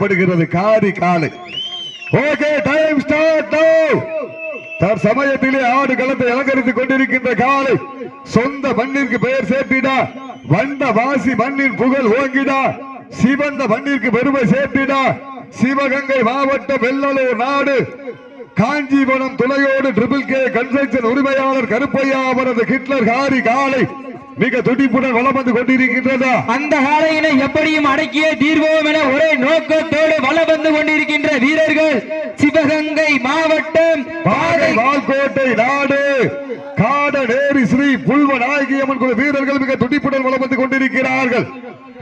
படுகிறது காரி காலை. ஓகே டைம் ஸ்டார்ட் தர் சமயத்திலே ஆடு களத்தை அலங்கரித்துக் கொண்டிருக்கின்ற காலை. சொந்த மண்ணிற்கு பெயர் சேர்த்திடா. வந்த வாசி மண்ணின் புகழ் ஓங்கிடா. சிவந்த மண்ணிற்கு பெருமை சேர்த்திடா. சிவகங்கை மாவட்ட வெள்ளலூர் நாடு. காஞ்சிபுரம் துளையோடு ட்ரிபிள் கே கன்ஸ்ட்ரக்ஷன் உரிமையாளர் கருப்பையா அவரது ஹிட்லர் காரி காலை. மிக துடிப்புடன் வலம் வந்து கொண்டிருக்கின்றதா? அந்த காளையினை எப்படியும் அடக்கிய தீர்வோம் என ஒரே நோக்கத்தோடு வலம் வந்து கொண்டிருக்கின்ற வீரர்கள் சிவகங்கை மாவட்டம் பாகை வால்கோட்டை நாடு. காடநேரி ஸ்ரீ நாயகியம்மன் குழு வீரர்கள் மிக துடிப்புடன் வலம் வந்து கொண்டிருக்கிறார்கள்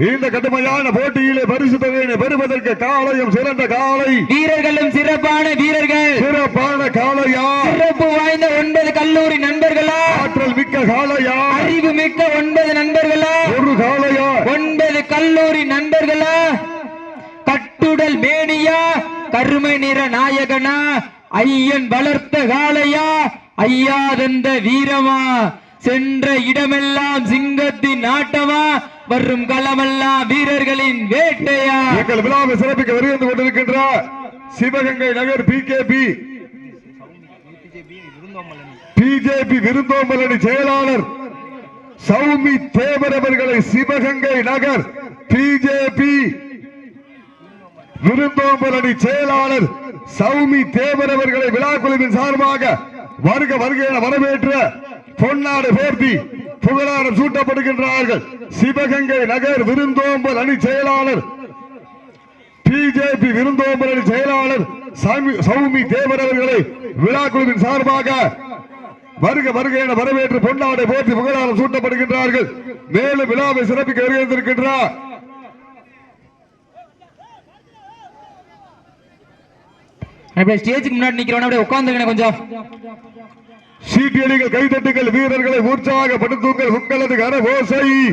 இந்த கடுமையான போட்டியிலே பரிசு தொகையினை பெறுவதற்கு காளையும் சிறந்த காளை வீரர்களும் சிறப்பான வீரர்கள். சிறப்பான காளையா சிறப்பு வாய்ந்த ஒன்பது கல்லூரி நண்பர்களா? ஆற்றல் மிக்க காளையா அறிவு மிக்க ஒன்பது நண்பர்களா? ஒரு காளையா ஒன்பது கல்லூரி நண்பர்களா? கட்டுடல் மேனியா? கருமை நிற நாயகனா? ஐயன் வளர்த்த காளையா ஐயா தந்த வீரமா? சென்ற இடமெல்லாம் சிங்கத்தின் ஆட்டமா? வரும் களமல்லா வீரர்களின் வேட்டையா? எங்கள் விழாவை சிறப்பிக்க வருகின்ற கொண்டிருக்கின்ற சிவகங்கை நகர் பிகேபி பிஜேபி விருந்தோம்பலனி செயலாளர் சௌமி தேவர் அவர்களை சிவகங்கை நகர் பிஜேபி விருந்தோம்பலனி செயலாளர் சௌமி தேவர் அவர்களை விழா குழுவின் சார்பாக வருக வருக என வரவேற்ற பொன்னாடு போர்த்தி புகழாரம் சூட்டப்படுகின்றார்கள். சிவகங்கை நகர் விருந்தோம்பல் அணி செயலாளர். பிஜேபி விருந்தோம்பல் அணி செயலாளர் சாமி- தேவர் அவர்களை விழா குழுவின் சார்பாக வருக வருக என வரவேற்று பொன்னாடை போற்றி புகழாரம் சூட்டப்படுகின்றார்கள். மேலும் விழாவை சிறப்பிக்க வருகின்றிருக்கின்றார் ஸ்டேஜுக்கு முன்னாடி நிக்கிறவன உட்காந்துருக்கேன் கொஞ்சம். சீட்டியடிகள் கைதட்டுங்கள் வீரர்களை உற்சாகப்படுத்துங்கள். உங்களது கரகோசை.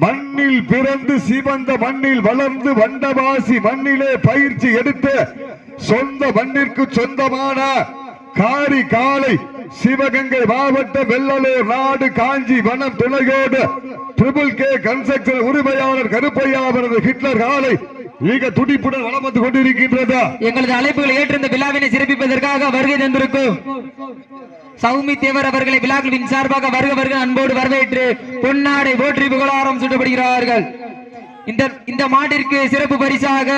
மண்ணில் பிறந்து சிவந்த மண்ணில் வளர்ந்து வண்டவாசி மண்ணிலே பயிற்சி எடுத்து சொந்த மண்ணிற்கு சொந்தமான காரி காலை சிவகங்கை மாவட்ட வெள்ளலூர் நாடு காஞ்சி வனம் துணையோடு ட்ரிபிள் கே கன்ஸ்ட்ரக்ஷன் உரிமையாளர் கருப்பையா அவரது ஹிட்லர் காலை மிக துடிப்புடன் வளம் வந்து கொண்டிருக்கின்றதா? எங்களது அழைப்புகளை ஏற்று இந்த விழாவினை சிறப்பிப்பதற்காக வருகை தந்திருக்கும் சௌமி தேவர் அவர்களை விழாக்களின் சார்பாக வருக வருக அன்போடு வரவேற்று பொன்னாடை போற்றி புகழாரம் சுட்டப்படுகிறார்கள். இந்த இந்த மாட்டிற்கு சிறப்பு பரிசாக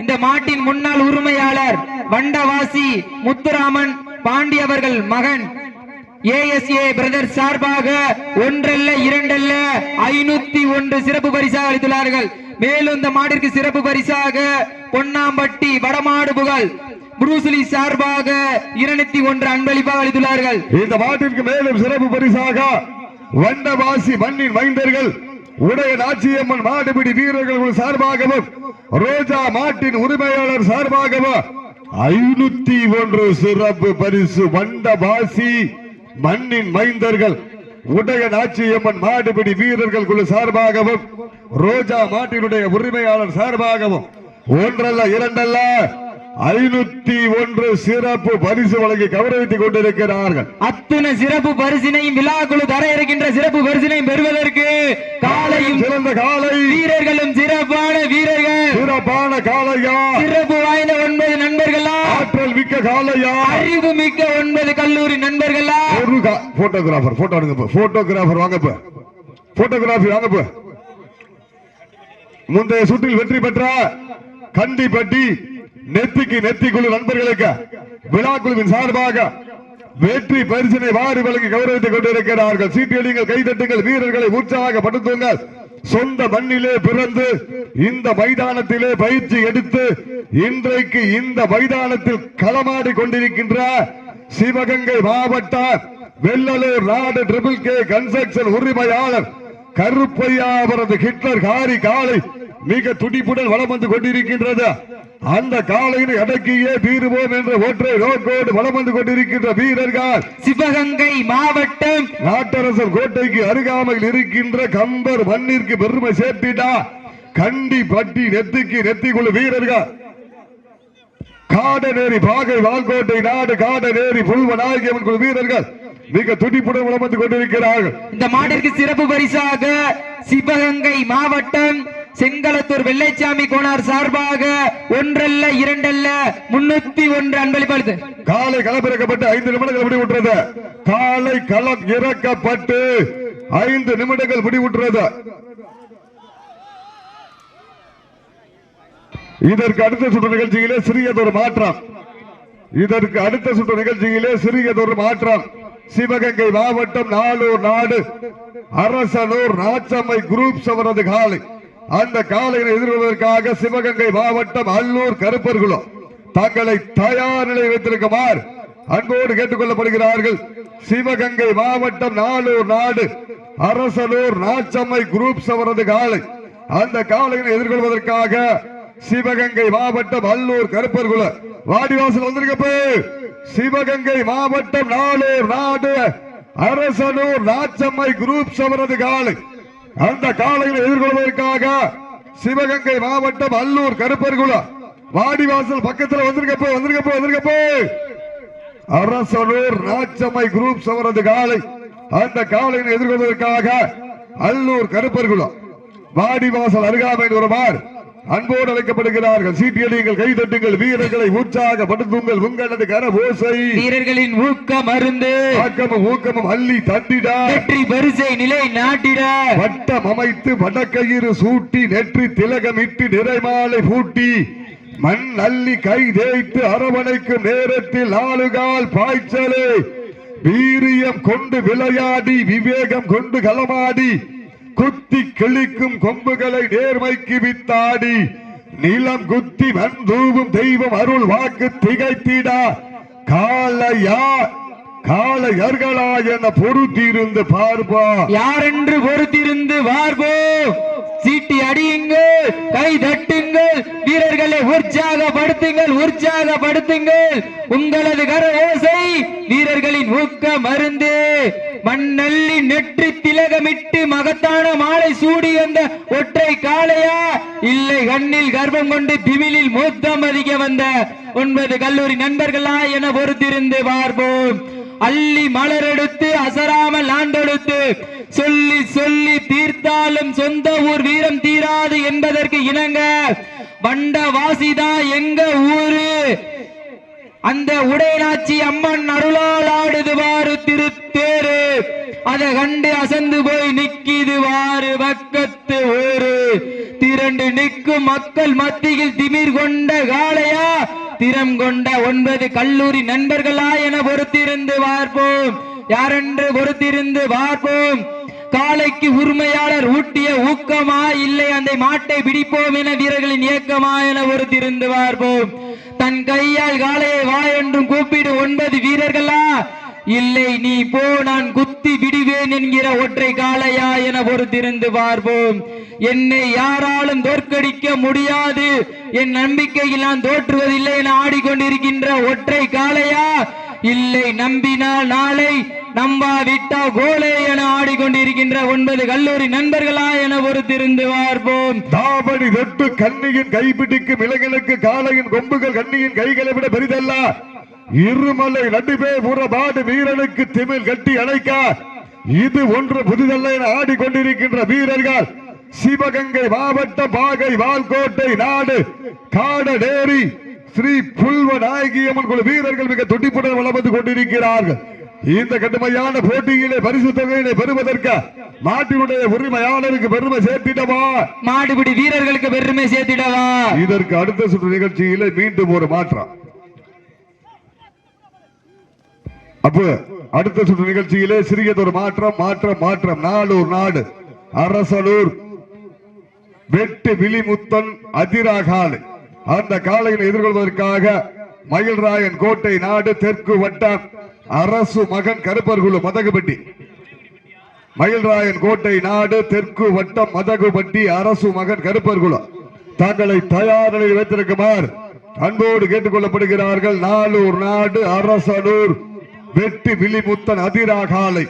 இந்த மாட்டின் முன்னாள் உரிமையாளர் வண்டவாசி முத்துராமன் பாண்டி அவர்கள் மகன் ஏஎஸ்ஏ பிரதர் சார்பாக ஒன்றல்ல இரண்டல்ல ஐநூத்தி ஒன்று சிறப்பு பரிசாக அளித்துள்ளார்கள். மேலும் இந்த மாடிற்கு சிறப்பு பரிசாக பொன்னாம்பட்டி வடமாடு புகழ். புரூஸ்லி சார்பாக இருநூத்தி ஒன்று அன்பளிப்பாக அளித்துள்ளார்கள். இந்த மாட்டிற்கு மேலும் சிறப்பு பரிசாக வண்டவாசி மண்ணின் மைந்தர்கள் உடைய நாச்சியம்மன் மாடுபிடி வீரர்கள் சார்பாகவும் ரோஜா மாட்டின் உரிமையாளர் சார்பாகவும் ஐநூத்தி ஒன்று சிறப்பு பரிசு வண்டவாசி மண்ணின் மைந்தர்கள். உடைய நாச்சியம்மன் மாடுபிடி வீரர்கள் குழு சார்பாகவும் ரோஜா மாட்டினுடைய உரிமையாளர் சார்பாகவும் ஒன்றல்ல இரண்டல்ல ஐநூத்தி ஒன்று சிறப்பு பரிசு வழங்கி கௌரவித்துக் கொண்டிருக்கிறார்கள். அத்துணை சிறப்பு பரிசினையும் விழாக்குழு தர இருக்கின்ற சிறப்பு பரிசினையும் பெறுவதற்கு காலையும் சிறந்த காலை. வீரர்களும் சிறப்பான வீரர்கள் சிறப்பான காளையா? சிறப்பு வாய்ந்த ஒன்பது நண்பர்களா? ஆற்றல் மிக்க காளையா? அறிவு மிக்க ஒன்பது கல்லூரி நண்பர்களா? ஒரு போட்டோகிராஃபர் போட்டோ எடுங்க போட்டோகிராஃபர் வாங்க இப்ப போட்டோகிராஃபி வாங்க இப்ப முந்தைய சுற்றில் வெற்றி பெற்ற கண்டிப்பட்டி நெத்திக்கு நெத்தி குழு நண்பர்களுக்கு விழா குழுவின் சார்பாக வெற்றி பரிசினை வாரி வழங்கி கௌரவித்துக் கொண்டிருக்கிறார்கள். சீட்டியடிங்கள் கைதட்டுங்கள் வீரர்களை உற்சாகப்படுத்துங்கள். சொந்த மண்ணிலே பிறந்து இந்த மைதானத்திலே பயிற்சி எடுத்து இன்றைக்கு இந்த மைதானத்தில் களமாடி கொண்டிருக்கின்ற சிவகங்கை மாவட்ட வெள்ளலூர் நாடு ட்ரிபிள் கே கன்ஸ்ட்ரக்ஷன் உரிமையாளர் கருப்பையா அவரது ஹிட்லர் காரி காலை மிக துடிப்புடன் வலம் வந்து கொண்டிருக்கின்றது. அந்த காலையினை அடக்கியே தீருவோம் என்ற ஒற்றை நோக்கோடு வலம் வந்து கொண்டிருக்கின்ற வீரர்கள். சிவகங்கை மாவட்டம் நாட்டரசர் கோட்டைக்கு அருகாமையில் இருக்கின்ற கம்பர் மண்ணிற்கு பெருமை சேர்த்திடா கண்டி பட்டி நெத்திக்கு நெத்திக்குழு வீரர்கள். காடநேரி பாகை வால்கோட்டை நாடு காடநேரி புல்வ நாயகியம்மன் குழு வீரர்கள் மிக துடிப்புடன் வலம் வந்து கொண்டிருக்கிறார்கள். இந்த மாட்டிற்கு சிறப்பு பரிசாக சிவகங்கை மாவட்டம் செங்கலத்தூர் வெள்ளைச்சாமி கோனார் சார்பாக ஒன்றல்ல இரண்டல்ல முன்னூத்தி ஒன்று அன்பளிப்பாளது காலை களப்பிறக்கப்பட்டு ஐந்து நிமிடங்கள் முடிவுற்றது. காலை களம் இறக்கப்பட்டு ஐந்து நிமிடங்கள் முடிவுற்றது. இதற்கு அடுத்த சுற்று நிகழ்ச்சியிலே சிறியதொரு மாற்றம். இதற்கு அடுத்த சுற்று நிகழ்ச்சியிலே சிறியதொரு மாற்றம். சிவகங்கை மாவட்டம் நாளூர் நாடு அரசனூர் நாச்சம்மை குரூப்ஸ் அவரது காலை. அந்த காலையில் எதிர்கொள்வதற்காக சிவகங்கை மாவட்டம் அல்லூர் கருப்பர்களும். தங்களை தயார் நிலை வைத்திருக்குமாறு அன்போடு கேட்டுக் கொள்ளப்படுகிறார்கள் சிவகங்கை மாவட்டம் நாளூர் நாடு அரசனூர் நாச்சம்மை குரூப்ஸ் அவரது காலை. அந்த காலையில் எதிர்கொள்வதற்காக சிவகங்கை மாவட்டம் அல்லூர் கருப்பர்குல வாடிவாசல் வந்திருக்கப்போ. சிவகங்கை மாவட்டம் நாளூர் நாடு அரசனூர் நாச்சம்மை குரூப்ஸ் அவரது காலை. அந்த காலையில் எதிர்கொள்வதற்காக சிவகங்கை மாவட்டம் அல்லூர் கருப்பர்குளம் வாடிவாசல் பக்கத்தில் வந்திருக்கப்போ வந்திருக்கப்போ வந்திருக்கப்போ அரசனூர் நாச்சம்மை குரூப் அவரது காலை. அந்த காலையில் எதிர்கொள்வதற்காக அல்லூர் கருப்பர்குளம் வாடிவாசல் அருகாமையில் வருமாறு அன்போடு அழைக்கப்படுகிறார்கள். சீட்டியடியுங்கள் கைதட்டுங்கள் வீரர்களை உற்சாகப்படுத்துங்கள். உங்களது கர ஓசை வீரர்களின் ஊக்க மருந்து ஆக்கமும் ஊக்கமும் அள்ளி தந்திட வெற்றி வரிசை நிலை நாட்டிட. வட்டம் அமைத்து வடக்கயிறு சூட்டி நெற்றி திலகமிட்டு நிறைமாலை பூட்டி மண் அள்ளி கை தேய்த்து அரவணைக்கும் நேரத்தில் ஆளுகால் பாய்ச்சலே. வீரியம் கொண்டு விளையாடி விவேகம் கொண்டு களமாடி குத்தி கிழிக்கும் கொம்புகளை நேர்மைக்கு வித்தாடி நிலம் குத்தி வந்தூவும் தெய்வம் அருள் வாக்கு திகைத்திடா. காலையா காளையர்களா என பொறுத்திருந்து பார்ப்பா. யாரென்று பொறுத்திருந்து வார்போம் சீட்டி அடியுங்கள் கை தட்டுங்கள் வீரர்களை உற்சாகப்படுத்துங்கள் உற்சாகப்படுத்துங்கள். உங்களது கர ஓசை வீரர்களின் ஊக்க மருந்து. மண்ணள்ளி நெற்றி திலகமிட்டு மகத்தான மாலை சூடி வந்த ஒற்றை காளையா? இல்லை கண்ணில் கர்ப்பம் கொண்டு திமிலில் மூத்தம் அதிக வந்த ஒன்பது கல்லூரி நண்பர்களா என பொறுத்திருந்து பார்ப்போம். அள்ளி மலரெடுத்து அசராமல் ஆண்டெடுத்து சொல்லி சொல்லி தீர்த்தாலும் சொந்த ஊர் வீரம் தீராது என்பதற்கு இணங்க வண்ட வாசிதா எங்க ஊரு? அந்த உடையநாச்சி அம்மன் அருளால் ஆடுது வாரு திருத்தேரு அதை கண்டு அசந்து போய் நிக்கிது வாரு பக்கத்து ஊரு திரண்டு நிற்கும் மக்கள் மத்தியில் திமிர் கொண்ட காளையா? திறம் கொண்ட ஒன்பது கல்லூரி நண்பர்களா என பொறுத்திருந்து பார்ப்போம். யாரென்று பொறுத்திருந்து பார்ப்போம். காளைக்கு உரிமையாளர் ஊட்டிய ஊக்கமா இல்லை அந்த மாட்டை பிடிப்போம் என வீரர்களின் இயக்கமா என பொறுத்திருந்து பார்ப்போம். தன் கையால் காளையை வா என்றும் கூப்பிடு ஒன்பது வீரர்களா? இல்லை நீ போ நான் குத்தி விடுவேன் என்கிற ஒற்றை காளையா என பொறுத்திருந்து பார்ப்போம். என்னை யாராலும் தோற்கடிக்க முடியாது. என் நம்பிக்கையில் நான் தோற்றுவதில்லை என ஆடிக்கொண்டிருக்கின்ற ஒற்றை காளையா? இல்லை நம்பினால் நாளை நம்பாவிட்டா கோலே என ஆடிக்கொண்டிருக்கின்ற ஒன்பது கல்லூரி நண்பர்களா என பொறுத்திருந்து பார்ப்போம். தாபடி தொட்டு கண்ணியின் கைப்பிடிக்கும் இளைஞனுக்கு காளையின் கொம்புகள் கண்ணியின் கைகளை விட பெரிதல்ல. இருமலை நடுவே புறபாடு வீரனுக்கு திமில் கட்டி அணைக்க இது ஒன்று புதிதல்ல என ஆடிக்கொண்டிருக்கின்ற வீரர்கள் சிவகங்கை மாவட்டம் பாகை வால்கோட்டை நாடு காடடேரி ஸ்ரீ புல்வ நாயகியம்மன் குழு வீரர்கள் மிக துடிப்புடன் வளம் வந்து கொண்டிருக்கிறார்கள். இந்த கடுமையான போட்டியிலே பரிசு தொகையினை பெறுவதற்கு நாட்டினுடைய உரிமையாளருக்கு பெருமை சேர்த்திடவா? மாடுபிடி வீரர்களுக்கு பெருமை சேர்த்திடவா? இதற்கு அடுத்த சுற்று நிகழ்ச்சியிலே மீண்டும் ஒரு மாற்றம். அப்ப அடுத்த சுற்று நிகழ்ச்சியிலே சிறியதொரு மாற்றம் மாற்றம் மாற்றம். நாளூர் நாடு அரசலூர் வெட்டு விழிமுத்தன் அதிராகாலை அந்த காலையில் எதிர்கொள்வதற்காக மயில்ராயன் கோட்டை நாடு தெற்கு வட்டம் அரசு மகன் கருப்பர்குழு மதகுபட்டி. மயில்ராயன் கோட்டை நாடு தெற்கு வட்டம் மதகுபட்டி அரசு மகன் கருப்பர்குழு தங்களை தயார் நிலையில் வைத்திருக்குமாறு அன்போடு கேட்டுக் கொள்ளப்படுகிறார்கள் நாளூர் நாடு அரசனூர் வெட்டி விழிமுத்தன் அதிரா காலை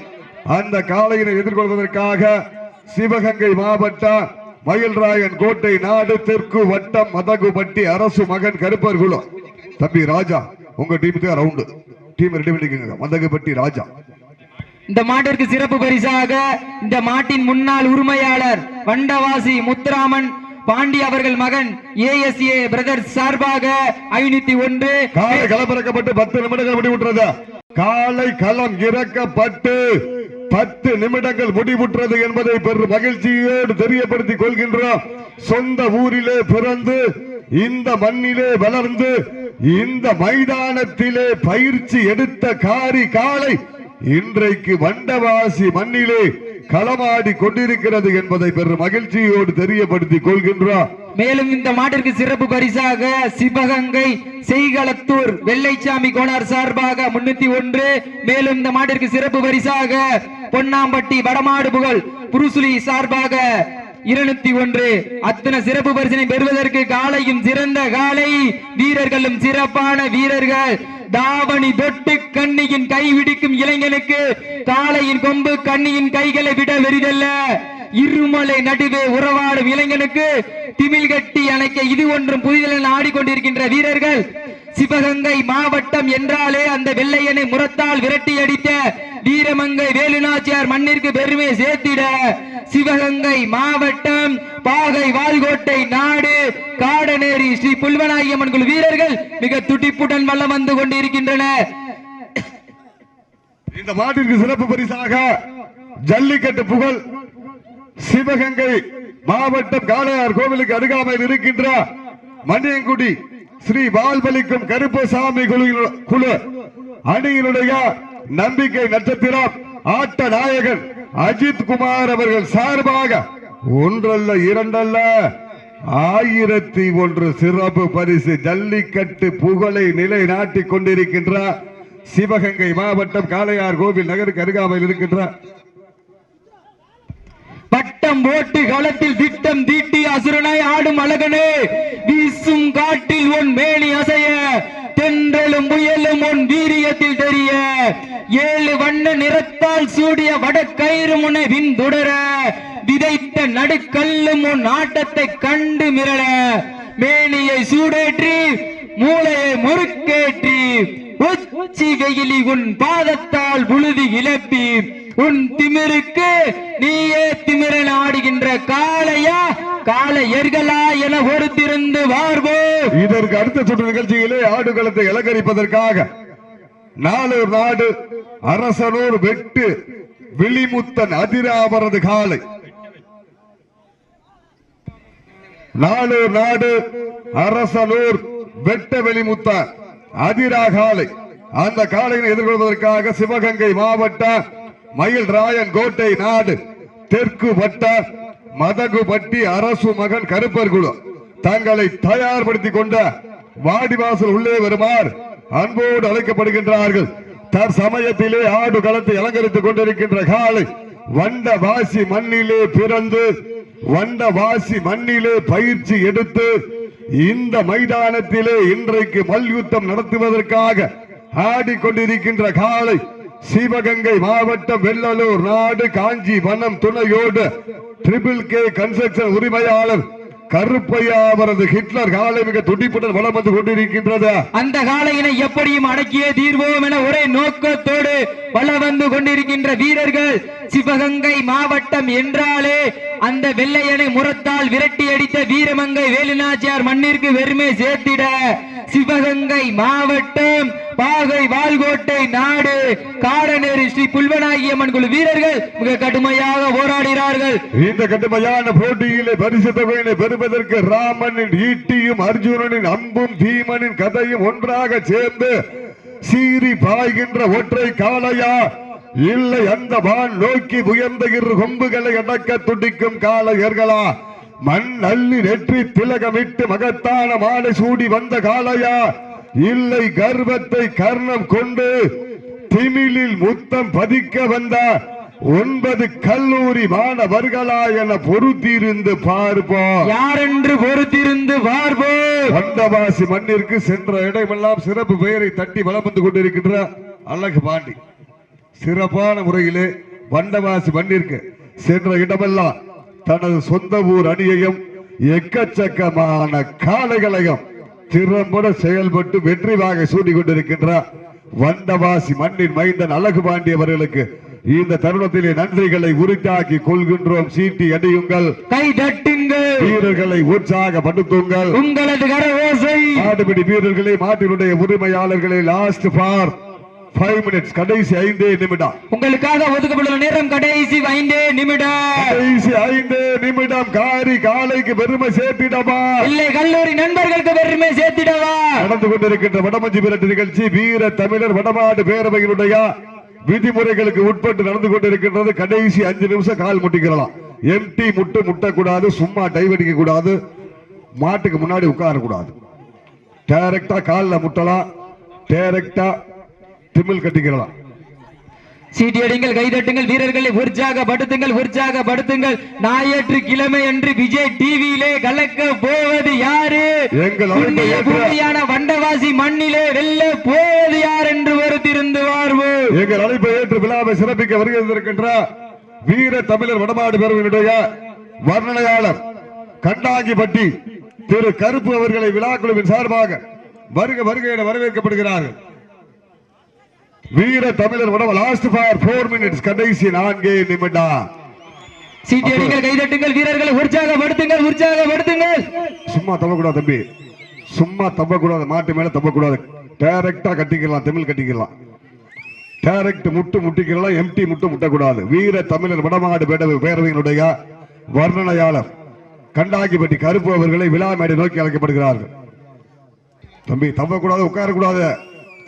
அந்த காலையினை எதிர்கொள்வதற்காக சிவகங்கை மாவட்டம் மயில்ராயன் கோட்டை நாடு தெற்கு வட்டம் மதகுபட்டி அரசு மகன் கருப்பர்குளம் தம்பி ராஜா உங்க டீமுக்கு ரவுண்டு டீம் ரெடி பண்ணிக்கோங்க மதகுபட்டி ராஜா. இந்த மாட்டிற்கு சிறப்பு பரிசாக இந்த மாட்டின் முன்னாள் உரிமையாளர் வண்டவாசி முத்துராமன் பாண்டி அவர்கள் மகன் ஏஎஸ்ஏ பிரதர் சார்பாக ஐநூத்தி ஒன்று. காலை களம் இறக்கப்பட்டு பத்து நிமிடங்கள் முடிவுற்றது. காலை களம் இறக்கப்பட்டு பத்து நிமிடங்கள் முடிவுற்றது என்பதை பெரும் மகிழ்ச்சியோடு தெரியப்படுத்திக் கொள்கின்றோம். சொந்த ஊரிலே பிறந்து இந்த மண்ணிலே வளர்ந்து இந்த மைதானத்திலே பயிற்சி எடுத்த காரி காலை இன்றைக்கு வண்டவாசி மண்ணிலே களமாடி கொண்டிருக்கிறது என்பதை பெரும் மகிழ்ச்சியோடு தெரியப்படுத்திக் கொள்கின்றோம் மேலும் இந்த மாட்டிற்கு சிறப்பு பரிசாக சிவகங்கை செய்களத்தூர் வெள்ளைச்சாமி கோனார் சார்பாக முன்னூத்தி ஒன்று. மேலும் இந்த மாட்டிற்கு சிறப்பு பரிசாக பொன்னாம்பட்டி வடமாடு புகழ் புருசுலி சார்பாக இருநூத்தி ஒன்று. அத்தனை சிறப்பு பரிசனை பெறுவதற்கு காலையும் சிறந்த காலை வீரர்களும் சிறப்பான வீரர்கள். தாவணி தொட்டு கண்ணியின் கை விடிக்கும் இளைஞனுக்கு காளையின் கொம்பு கண்ணியின் கைகளை விட வெறிதல்ல இருமலை நடுவே உறவாடும் இளைஞனுக்கு திமிழ் கட்டி அணைக்க இது ஒன்றும் புதிதென ஆடிக்கொண்டிருக்கின்ற வீரர்கள் சிவகங்கை மாவட்டம் என்றாலே அந்த வெள்ளையனை முரத்தால் விரட்டி அடித்த வீரமங்கை வேலுநாச்சியார் மண்ணிற்கு பெருமை சேர்த்திட சிவகங்கை மாவட்டம் பாகை வால்கோட்டை நாடு காடநேரி ஸ்ரீ புல்வனாகியம்மன் குழு வீரர்கள் மிக துடிப்புடன் வல்லம் வந்து கொண்டிருக்கின்றனர் இந்த மாட்டிற்கு சிறப்பு பரிசாக ஜல்லிக்கட்டு புகழ் சிவகங்கை மாவட்டம் காளையார் கோவிலுக்கு அருகாமையில் இருக்கின்ற மணியங்குடி ஸ்ரீ வால்பலிக்கும் கருப்பசாமி குழு குழு அணியினுடைய நம்பிக்கை நட்சத்திரம் ஆட்ட நாயகன் அஜித் குமார் அவர்கள் சார்பாக ஒன்றல்ல இரண்டல்ல. ஆயிரத்தி ஒன்று சிறப்பு பரிசு ஜல்லிக்கட்டு புகழை நிலைநாட்டிக் கொண்டிருக்கின்ற சிவகங்கை மாவட்டம் காளையார் கோவில் நகருக்கு அருகாமையில் இருக்கின்ற பட்டம் போட்டு களத்தில் திட்டம் தீட்டி அசுரனாய் ஆடும் அழகனே. வீசும் காட்டில் உன் மேனி அசைய தென்றலும் புயலும் உன் வீரியத்தில் தெரிய. ஏழு வண்ண நிறத்தால் சூடிய வடக்கயிறு முனை விண்துடர விதைத்த நடுக்கல்லும் உன் ஆட்டத்தை கண்டு மிரள. மேனியை சூடேற்றி மூளையை முறுக்கேற்றி உச்சி வெயிலி உன் பாதத்தால் புழுதி இழப்பி உன் திமிருக்கு நீயே திமிரன் ஆடுகின்ற காளையா? கால எர்களா என பொறுத்திருந்து வார்வோ இதற்கு அடுத்த சுற்று நிகழ்ச்சியிலே ஆடுகளத்தை இலங்கரிப்பதற்காக நாலு நாடு அரசனூர் வெட்டு விழிமுத்தன் அதிராவரது காலை நாலூர் நாடு அரசனூர் வெட்ட வெளிமுத்தன் அதிரா காலை அந்த காலையை எதிர்கொள்வதற்காக சிவகங்கை மாவட்டம் மயில் ராயன் கோட்டை நாடு. தெற்கு வட்ட மதகுபட்டி அரசு மகன் கருப்பர் குழு. தங்களை தயார்படுத்திக் கொண்ட வாடிவாசல் உள்ளே வருமாறு அன்போடு அழைக்கப்படுகின்றார்கள். தற்சமயத்திலே ஆடு களத்தை அலங்கரித்துக் கொண்டிருக்கின்ற காலை வண்ட வாசி மண்ணிலே பிறந்து வண்ட வாசி மண்ணிலே பயிற்சி எடுத்து இந்த மைதானத்திலே இன்றைக்கு மல்யுத்தம் நடத்துவதற்காக ஆடிக்கொண்டிருக்கின்ற காலை சிவகங்கை மாவட்டம் வெள்ளலூர் நாடு காஞ்சி வனம் துணையோடு ட்ரிபிள் கே கன்ஸ்ட்ரக்ஷன் உரிமையாளர் கருப்பையா அவரது ஹிட்லர் காலை மிக துடிப்புடன் வளம் வந்து கொண்டிருக்கின்றது. அந்த காளையினை எப்படியும் அடக்கியே தீர்வோம் என ஒரே நோக்கத்தோடு வள வந்து கொண்டிருக்கின்ற வீரர்கள் சிவகங்கை மாவட்டம் என்றாலே அந்த வெள்ளையனை முரத்தால் விரட்டி அடித்த வீரமங்கை வேலுநாச்சியார் மண்ணிற்கு வெறுமை சேர்த்திட சிவகங்கை மாவட்டம் பாகை வால்கோட்டை நாடு. காரநேரி ஸ்ரீ புல்வனாகியம்மன் குழு வீரர்கள் மிக கடுமையாக போராடுகிறார்கள். இந்த கடுமையான போட்டியிலே பரிசு தொகையினை பெறுவதற்கு ராமனின் ஈட்டியும் அர்ஜுனனின் அம்பும் பீமனின் கதையும் ஒன்றாக சேர்ந்து சீறி பாய்கின்ற ஒற்றை காளையா? இல்லை அந்த வான் நோக்கி உயர்ந்த இரு கொம்புகளை அடக்க துடிக்கும் காளையர்களா? மண் அள்ளி நெற்றி திலகமிட்டு மகத்தான மாலை சூடி வந்த காளையா? இல்லை கர்வத்தை கர்ணம் கொண்டு திமிலில் முத்தம் பதிக்க வந்த ஒன்பது கல்லூரி மாணவர்களா என பொறுத்திருந்து பார்ப்போம் யாரென்று பொறுத்திருந்து பார்ப்போம் வண்டவாசி மண்ணிற்கு சென்ற இடமெல்லாம் சிறப்பு பெயரை தட்டி வலம் வந்து கொண்டிருக்கின்ற அழகு பாண்டி. சிறப்பான முறையிலே வண்டவாசி மண்ணிற்கு சென்ற இடமெல்லாம் தனது சொந்த ஊர் அணியையும் எக்கச்சக்கமான காளைகளையும் திறம்பட செயல்பட்டு வெற்றி வாகை சூடி கொண்டிருக்கின்ற வண்டவாசி மண்ணின் மைந்தன் அழகு பாண்டி அவர்களுக்கு இந்த தருணத்திலே நன்றிகளை உரித்தாக்கி கொள்கின்றோம். சீட்டி அடியுங்கள் கை தட்டுங்கள். வீரர்களை உற்சாகப்படுத்துங்கள். உங்களது கர ஓசை மாடுபிடி வீரர்களே மாட்டினுடைய உரிமையாளர்களே லாஸ்ட் ஃபார் ஃபைவ் மினிட்ஸ் கடைசி ஐந்தே நிமிடம். உங்களுக்காக ஒதுக்கப்பட்டுள்ள நேரம் கடைசி ஐந்தே நிமிடம். கடைசி ஐந்து நிமிடம். காரி காலைக்கு பெருமை சேர்த்திடமா இல்லை கல்லூரி நண்பர்களுக்கு பெருமை சேர்த்திடவா? நடந்து கொண்டிருக்கின்ற வடமஞ்சி விரட்டு நிகழ்ச்சி வீர தமிழர் வடமாடு பேரவையினுடைய விதிமுறைகளுக்கு உட்பட்டு நடந்து கொண்டிருக்கின்றது. கடைசி அஞ்சு நிமிஷம் கால் முட்டிக்கலாம் எம்டி முட்டு முட்டக்கூடாது சும்மா டைவடிக்க கூடாது மாட்டுக்கு முன்னாடி உட்கார கூடாது டைரக்டா காலில் முட்டலாம். டைரக்டா திமில் கட்டிக்கலாம் சீட்டியடிங்கள் கைதட்டுங்கள் வீரர்களை உற்சாகப்படுத்துங்கள் உற்சாகப்படுத்துங்கள் ஞாயிற்று கிழமை என்று விஜய் டிவியிலே கலக்க போவது யாரு? பூமியான வண்டவாசி மண்ணிலே வெல்ல போவது யார் என்று பொறுத்திருந்து வாழ்வோம் எங்கள் அழைப்பை ஏற்று விழாவை சிறப்பிக்க வருகின்ற வீர தமிழர் வடமாடு பேரவையினுடைய வர்ணனையாளர் கண்டாங்கிப்பட்டி திரு கருப்பு அவர்களை விழா குழுவின் சார்பாக வருக வருக என வரவேற்கப்படுகிறார்கள். வீர தமிழர் வடம லாஸ்ட் ஃபார் போர் மினிட்ஸ் கடைசி நான்கே நிமிடம். சீட்டியடிங்கள் கைதட்டுங்கள் வீரர்களை உற்சாகப்படுத்துங்கள் உற்சாகப்படுத்துங்கள். சும்மா தப்பக்கூடாது தம்பி. சும்மா தப்பக்கூடாது மாட்டு மேல தப்பக்கூடாது டைரக்டா கட்டிக்கலாம் தமிழ் கட்டிக்கலாம். டைரக்ட் முட்டு முட்டிக்கலாம் எம்டி முட்டு முட்டக்கூடாது. வீர தமிழர் வடமாடு பேரவை பேரவையினுடைய வர்ணனையாளர் கண்டாங்கிப்பட்டி கருப்பு அவர்களை விழா மேடை நோக்கி அழைக்கப்படுகிறார்கள். தம்பி தப்பக்கூடாது உட்காரக்கூடாது.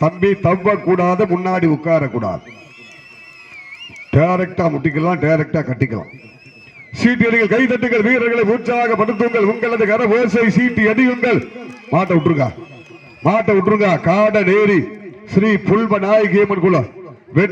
தம்பி தப்பக்கூடாது முன்னாடி உட்காரக்கூடாது. டேரக்டா முட்டிக்கலாம் டேரக்டா கட்டிக்கலாம். சீட்டி அடிகள் கை தட்டுங்கள் வீரர்களை உற்சாகப்படுத்துங்கள். உங்களது கர ஓசை சீட்டி அடியுங்கள் மாட்டை விட்டுருங்க. மாட்டை விட்டுருங்க. காட நேரி. ஸ்ரீ புல்வ நாயகி அம்மன் குலம். வெற்றி